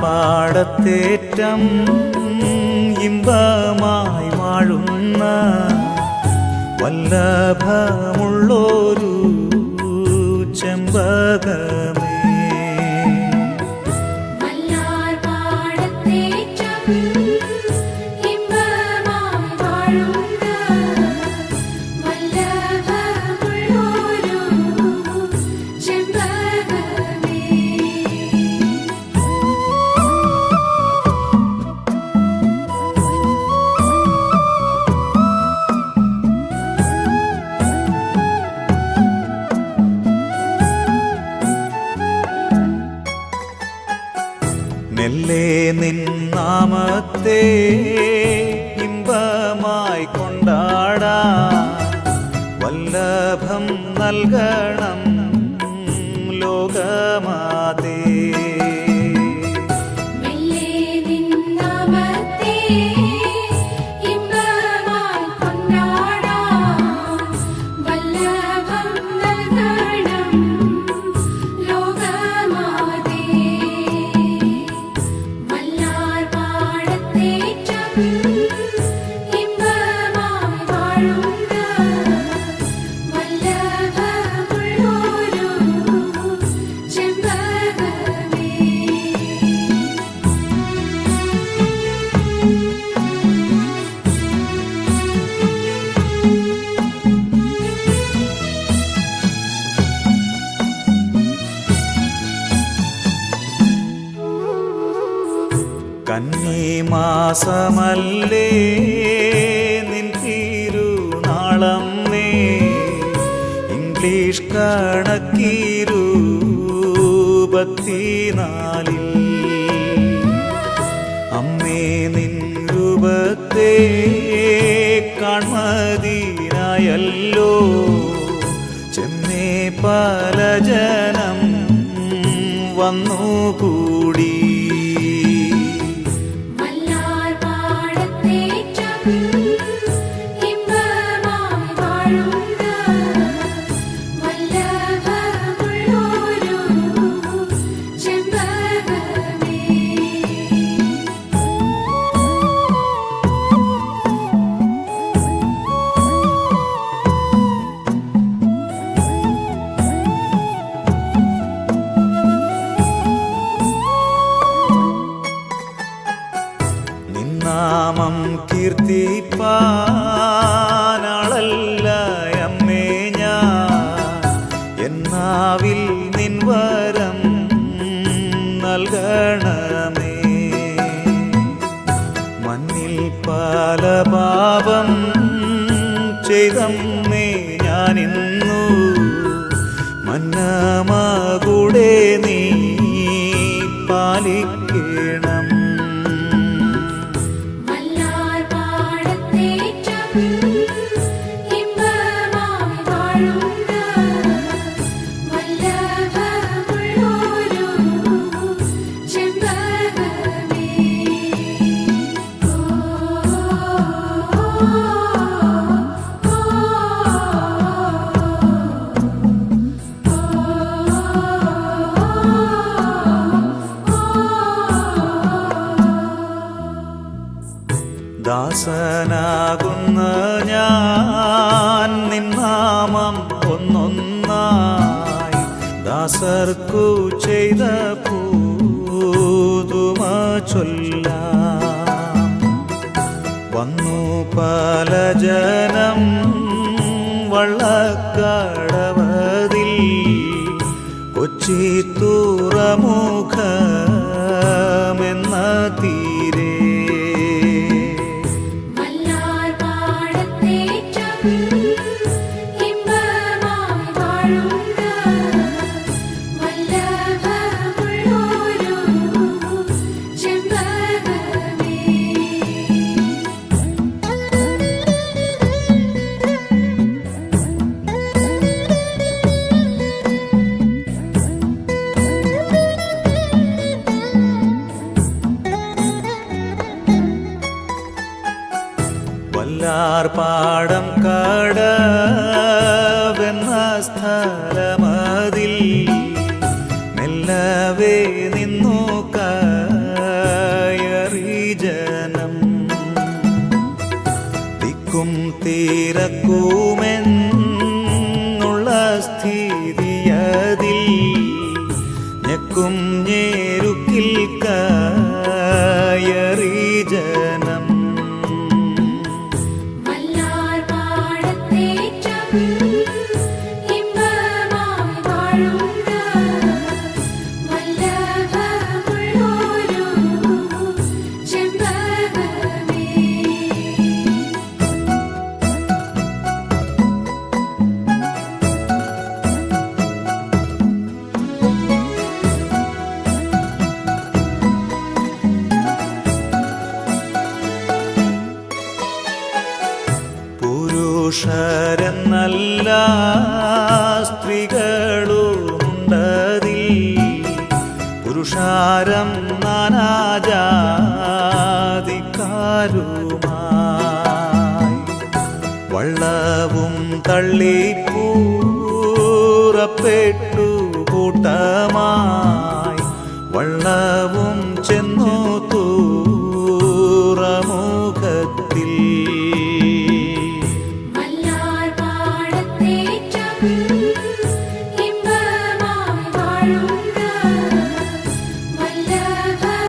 പാടത്തേറ്റം ഇമ്പമായി വാഴുന്ന വല്ലഭമുള്ളൊരു ചെമ്പകമേ മെല്ലെ നിൻ നാമത്തെ ഇമ്പമായി കൊണ്ടാടാ വല്ലഭം നൽകണം കന്നിമാസമല്ലേ? നിൻ തിരുനാളം നേ ഇംഗ്ലീഷ് കണക്കിരു പത്തിനാലിൽ അമ്മേ നിൻ രൂപത്തെ കാൺമതിനായല്ലോ. ചെന്നേ പല ജനം വന്നു വല്ലാർ നിന്നാമം കീർത്തിപ്പാനാളല്ല അമ്മേ ഞാൻ. എന്നാവിൽ നിൻവരം നൽകണമേ. മണ്ണിൽ പല പാപം ചെയ്തമ്മേ ഞാനിന്നു. മന്നമാകൂടെ നീ പാലിക്കണം നിന്നാമം ഒന്നൊന്നായി ദാസർക്കു ചെയ്ത പൂതുമ ചൊല്ല. വന്നു പല ജനം വള്ളക്കടവതിൽ കൊച്ചി പാടം ആർപ്പാടം കാടവെന്ന സ്ഥലമതിൽ മെല്ലവേ നിന്നു കയറി ജനം. തിക്കും തീരക്കുമെന്നുള്ള സ്ഥിതിയതിൽ ഞെക്കും ഞേ പുരുഷരെന്നല്ല സ്ത്രീകളുണ്ടതിൽ പുരുഷാരം നാനാജാതിക്കാരുമായി. വള്ളവും തള്ളിപ്പൂറപ്പെട്ടു കൂട്ടമായി